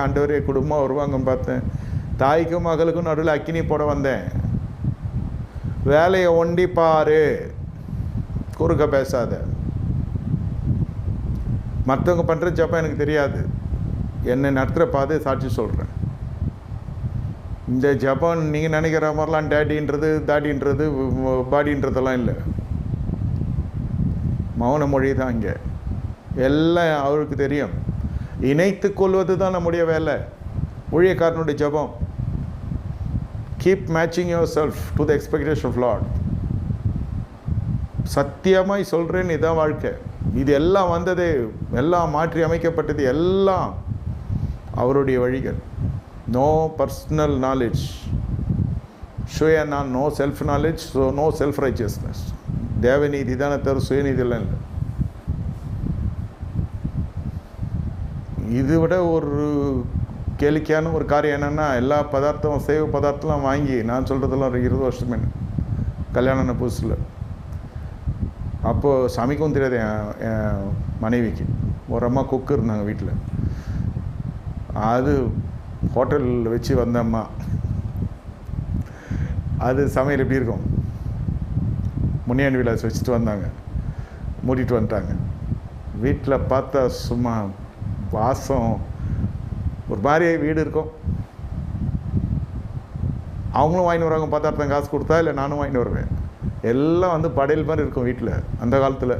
ஆண்டவரே குடும்பம் வருவாங்கன்னு பார்த்தேன். தாய்க்கும் மகளுக்கும் நடுவில் அக்கினி போட வந்தேன். வேலையை ஒண்டி பாரு. குறுக்க பேசாத. மற்றவங்க பண்ணுற ஜப்பம் எனக்கு தெரியாது. என்னை நடத்துகிற பாதை சாட்சி சொல்கிறேன் இந்த ஜப்பான் நீங்கள் நினைக்கிற மாதிரிலாம் டேடின்றது தாடின்றது பாடின்றதெல்லாம் இல்லை. மௌன மொழி தான் இங்கே. எல்லாம் அவருக்கு தெரியும். இணைத்து கொள்வது தான் நம்முடைய வேலை. ஊழியக்காரனுடைய ஜபம். Keep matching yourself to the expectation of Lord சத்தியமாய் சொல்கிறேன் இதான் வாழ்க்கை. இது எல்லாம் வந்தது எல்லாம் மாற்றி அமைக்கப்பட்டது எல்லாம் அவருடைய வழிகள். நோ பர்சனல் நாலேஜ் சுய நான் no self knowledge so no self righteousness தேவநீதி தானே தவிர சுயநீதியெல்லாம் இல்லை. இதை விட ஒரு கேளிக்கையான ஒரு காரியம் என்னென்னா எல்லா பதார்த்தம் சேவ பதார்த்தம்லாம் வாங்கி நான் சொல்கிறதெல்லாம் ஒரு இருபது வருஷமே கல்யாணம் புதுசில். அப்போது சமைக்கவும் தெரியாது என் என் மனைவிக்கு. ஒரு அம்மா குக்கு இருந்தாங்க வீட்டில் அது ஹோட்டலில் வச்சு வந்த அம்மா. அது சமையல் எப்படி இருக்கும்? முனியாண்டி விலாஸ் வச்சுட்டு வந்தாங்க. மூடிட்டு வந்துட்டாங்க. வீட்டில் பார்த்தா சும்மா வாசம் ஒரு மாதிரி வீடு இருக்கும். அவங்களும் வாங்கிட்டு வருவாங்க பத்தாயிரத்தம் காசு கொடுத்தா இல்லை நானும் வாங்கிட்டு வருவேன். எல்லாம் வந்து படையல் மாதிரி இருக்கும் வீட்டில் அந்த காலத்தில்.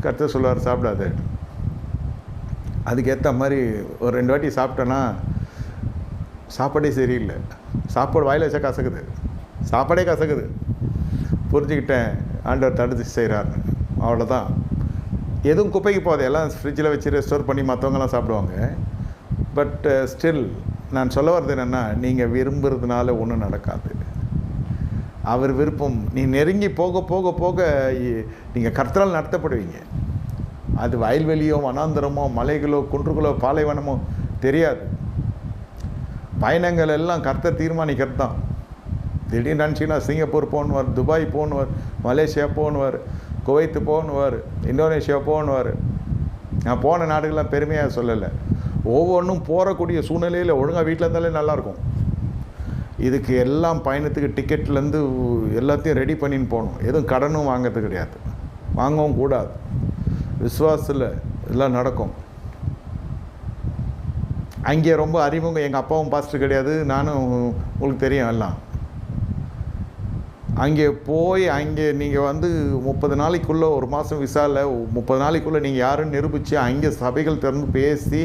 கற்று சொல்லுவார் சாப்பிடாது. அதுக்கேற்ற மாதிரி ஒரு ரெண்டு வாட்டி சாப்பிட்டேன்னா சாப்பாடே சரியில்லை. சாப்பாடு வாயில் வச்சா கசக்குது. சாப்பாடே கசக்குது. புரிஞ்சுக்கிட்டேன் ஆண்டவர் தடுத்து செய்கிறாருன்னு அவ்வளோதான் எதுவும் குப்பைக்கு போகாது. எல்லாம் ஃப்ரிட்ஜில் வச்சு ரெஸ்டோர் பண்ணி மற்றவங்கலாம் சாப்பிடுவாங்க. பட் ஸ்டில் uh, நான் சொல்ல வர்றது என்னென்னா நீங்கள் விரும்புறதுனால ஒன்றும் நடக்காது. அவர் விருப்பம் நீ நெருங்கி போக போக போக நீங்கள் கர்த்தரால் நடத்தப்படுவீங்க. அது வயல்வெளியோ வனாந்தரமோ மலைகளோ குன்றுகளோ பாலைவனமோ தெரியாது. பயணங்கள் எல்லாம் கர்த்தர் தீர்மானிக்கிறது தான். திடீர்னு நினச்சிங்கன்னா சிங்கப்பூர் போகணுவார் துபாய் போகணுவார் மலேசியா போகணுவார். குவைத்து போகணுவார் இந்தோனேஷியா போகணுவார். நான் போன நாடுகள்லாம் பெருமையாக சொல்லலை. ஒவ்வொன்றும் போகக்கூடிய சூழ்நிலையில் ஒழுங்காக வீட்டில் இருந்தாலே நல்லாயிருக்கும். இதுக்கு எல்லாம் பயணத்துக்கு டிக்கெட்லேருந்து எல்லாத்தையும் ரெடி பண்ணின்னு போகணும். எதுவும் கடனும் வாங்கிறது கிடையாது. வாங்கவும் கூடாது. விஸ்வாசத்தில் எல்லாம் நடக்கும். அங்கே ரொம்ப அறிமுகம் எங்கள் அப்பாவும் பாஸ்டர் கிடையாது நானும் உங்களுக்கு தெரியும் எல்லாம். அங்கே போய் அங்கே நீங்கள் வந்து முப்பது நாளைக்குள்ளே ஒரு மாதம் விசாவில் முப்பது நாளைக்குள்ளே நீங்கள் யாருன்னு நிரூபித்து அங்கே சபைகள் திறந்து பேசி